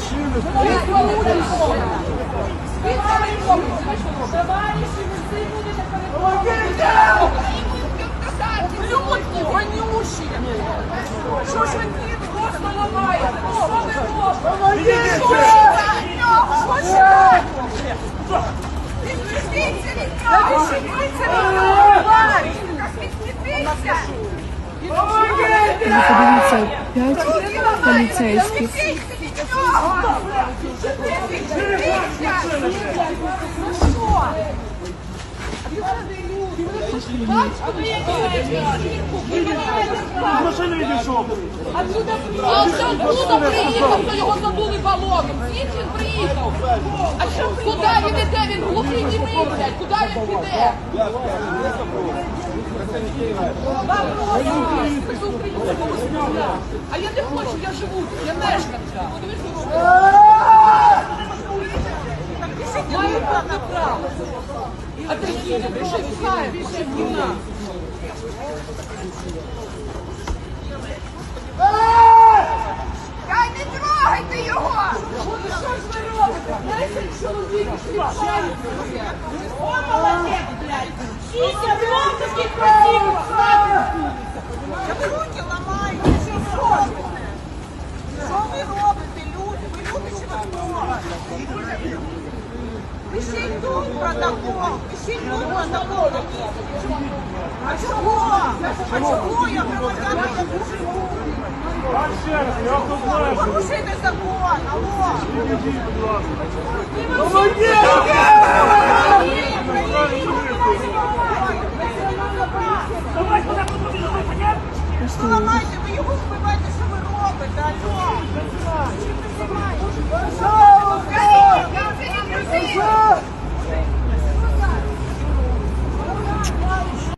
машини. Ублюдки, вонючі! Що ж ви дід просто ламаєте? Що ви робите? Що ви Що ще? Відведіться від нього! Відведіться від нього! тварь! Відведіться! Ви подивіться, п'ять поліцейських. Відведіться від нього! Ну що? В машину йдешов. А це откуда приїхав, хто його задули балоном? Звідки він приїхав? А що, куди він іде? Він глухий німий, блядь, куди він піде? А я не хочу, я живу, я мешканця. Подивись, що робить. Маю повне. А ти ж не пиши, знає, пиши в кімнату. Та не трогайте його! Що ж ви робите? Знаєте, чоловік відчаюється. О, що ви робите? Люди? Ви люди? Пишіть тут протокол, пишіть тут протокол. А чого? А чого я громадянка Ябушинську? Порушуйте закон, алло! Що ламаєте? Ви його вбиваєте, що ви робите, алло! Чим ви займаєте?